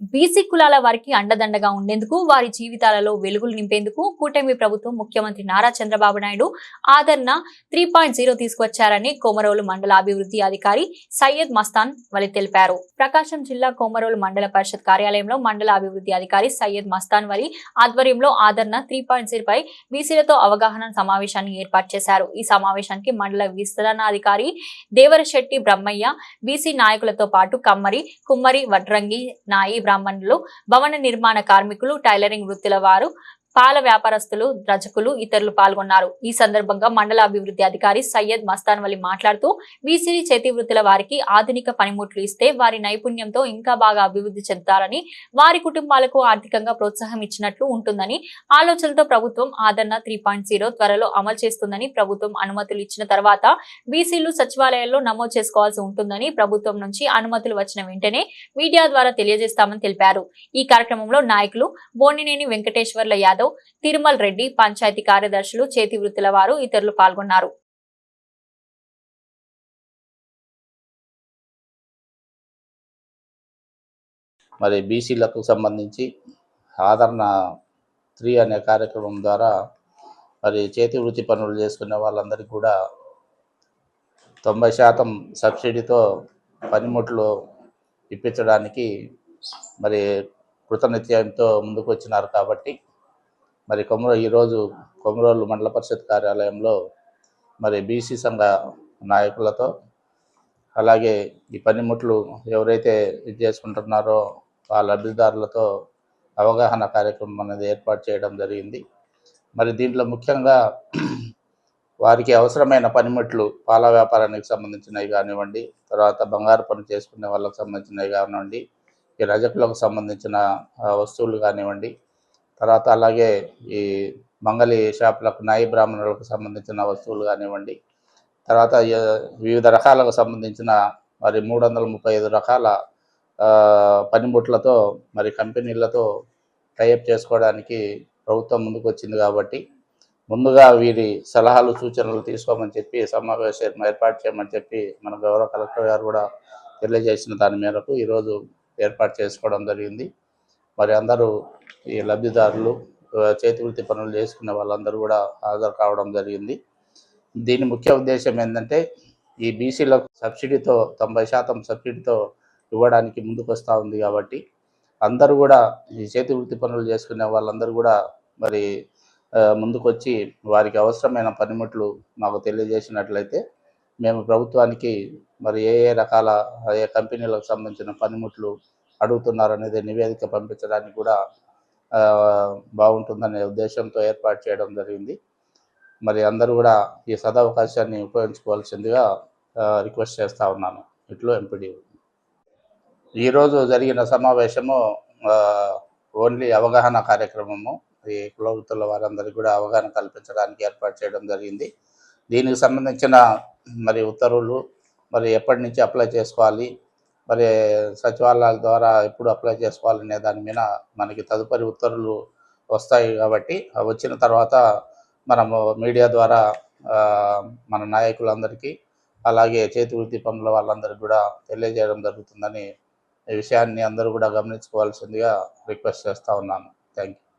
BC కులాల వారికి అండదండగా ఉండేందుకు వారి జీవితాలలో వెలుగులు నింపేందుకు కూటమి ప్రభుత్వం ముఖ్యమంత్రి నారా చంద్రబాబు నాయుడు ఆదరణ త్రీ పాయింట్ జీరో తీసుకొచ్చారని కోమరోలు మండల అభివృద్ధి అధికారి సయ్యద్ మస్తాన్ వలి తెలిపారు. ప్రకాశం జిల్లా కోమరోలు మండల పరిషత్ కార్యాలయంలో మండల అభివృద్ధి అధికారి సయ్యద్ మస్తాన్ వలి ఆధ్వర్యంలో ఆదరణ త్రీ పాయింట్ జీరో పై బీసీలతో అవగాహన సమావేశాన్ని ఏర్పాటు చేశారు. ఈ సమావేశానికి మండల విస్తరణాధికారి దేవరశెట్టి బ్రహ్మయ్య బీసీ నాయకులతో పాటు కమ్మరి కుమ్మరి వడ్రంగి నాయి బ్రాహ్మణులు భవన నిర్మాణ కార్మికులు టైలరింగ్ వృత్తుల వారు పాల వ్యాపారస్తులు రజకులు ఇతరులు పాల్గొన్నారు. ఈ సందర్భంగా మండల అభివృద్ధి అధికారి సయ్యద్ మస్తాన్ వలి మాట్లాడుతూ బీసీ చేతి వృత్తుల వారికి ఆధునిక పనిముట్లు ఇస్తే వారి నైపుణ్యంతో ఇంకా బాగా అభివృద్ధి చెందుతారని వారి కుటుంబాలకు ఆర్థికంగా ప్రోత్సాహం ఇచ్చినట్లు ఉంటుందని ఆలోచనతో ప్రభుత్వం ఆదరణ త్రీ పాయింట్ జీరో త్వరలో అమలు చేస్తుందని ప్రభుత్వం అనుమతులు ఇచ్చిన తర్వాత బీసీలు సచివాలయాల్లో నమోదు చేసుకోవాల్సి ఉంటుందని ప్రభుత్వం నుంచి అనుమతులు వచ్చిన వెంటనే మీడియా ద్వారా తెలియజేస్తామని తెలిపారు. ఈ కార్యక్రమంలో నాయకులు బోనినేని వెంకటేశ్వర్ల యాదవ్ తిరుమల్ రెడ్డి పంచాయతీ కార్యదర్శులు చేతి వృత్తుల వారు ఇతరులు పాల్గొన్నారు. మరి బీసీలకు సంబంధించి ఆదరణ త్రీ అనే కార్యక్రమం ద్వారా మరి చేతి వృత్తి పనులు చేసుకునే వాళ్ళందరికీ కూడా తొంభై శాతం సబ్సిడీతో పనిముట్లు ఇప్పించడానికి మరి కృతనిత్యంతో ముందుకు వచ్చినారు కాబట్టి మరి కొమరో ఈరోజు కొమరోలు మండల పరిషత్ కార్యాలయంలో మరి బీసీ సంఘ నాయకులతో అలాగే ఈ పనిముట్లు ఎవరైతే ఇది చేసుకుంటున్నారో ఆ లబ్ధిదారులతో అవగాహన కార్యక్రమం అనేది ఏర్పాటు చేయడం జరిగింది. మరి దీంట్లో ముఖ్యంగా వారికి అవసరమైన పనిముట్లు పాల వ్యాపారానికి సంబంధించినవి కానివ్వండి తర్వాత బంగారు పని చేసుకునే వాళ్ళకి సంబంధించినవి కానివ్వండి ఈ రజకులకు సంబంధించిన వస్తువులు కానివ్వండి తర్వాత అలాగే ఈ మంగళి షాపులకు నాయి బ్రాహ్మణులకు సంబంధించిన వస్తువులు కానివ్వండి తర్వాత వివిధ రకాలకు సంబంధించిన మరి మూడు వందల ముప్పై ఐదు రకాల పనిముట్లతో మరి కంపెనీలతో టైఅప్ చేసుకోవడానికి ప్రభుత్వం ముందుకు వచ్చింది కాబట్టి ముందుగా వీరి సలహాలు సూచనలు తీసుకోమని చెప్పి సమావేశం ఏర్పాటు చేయమని చెప్పి మన గౌరవ కలెక్టర్ గారు కూడా తెలియజేసిన దాని మేరకు ఈరోజు ఏర్పాటు చేసుకోవడం జరిగింది. మరి అందరూ ఈ లబ్ధిదారులు చేతివృత్తి చేతి వృత్తి పనులు చేసుకునే వాళ్ళందరూ కూడా హాజరు కావడం జరిగింది. దీని ముఖ్య ఉద్దేశం ఏంటంటే ఈ బీసీలకు సబ్సిడీతో తొంభై శాతం సబ్సిడీతో ఇవ్వడానికి ముందుకు వస్తూ ఉంది కాబట్టి అందరూ కూడా ఈ చేతి వృత్తి పనులు చేసుకునే వాళ్ళందరూ కూడా మరి ముందుకొచ్చి వారికి అవసరమైన పనిముట్లు మాకు తెలియజేసినట్లయితే మేము ప్రభుత్వానికి మరి ఏ ఏ రకాల ఏ కంపెనీలకు సంబంధించిన పనిముట్లు అడుగుతున్నారు అనేది నివేదిక పంపించడానికి కూడా బాగుంటుందనే ఉద్దేశంతో ఏర్పాటు చేయడం జరిగింది. మరి అందరూ కూడా ఈ సదవకాశాన్ని ఉపయోగించుకోవాల్సిందిగా రిక్వెస్ట్ చేస్తూ ఉన్నాను. ఇట్లో ఎంపీడీ. ఈరోజు జరిగిన సమావేశము ఓన్లీ అవగాహన కార్యక్రమము. ఈ కులవృత్తుల వారందరికీ కూడా అవగాహన కల్పించడానికి ఏర్పాటు చేయడం జరిగింది. దీనికి సంబంధించిన మరి ఉత్తర్వులు మరి ఎప్పటి నుంచి అప్లై చేసుకోవాలి మరి సచివాలయాల ద్వారా ఎప్పుడు అప్లై చేసుకోవాలనే దాని మీద మనకి తదుపరి ఉత్తర్వులు వస్తాయి కాబట్టి అవి వచ్చిన తర్వాత మనము మీడియా ద్వారా మన నాయకులందరికీ అలాగే చేతి వృత్తి పనుల వాళ్ళందరికీ కూడా తెలియజేయడం జరుగుతుందని ఈ విషయాన్ని అందరూ కూడా గమనించుకోవాల్సిందిగా రిక్వెస్ట్ చేస్తూ ఉన్నాను. Thank you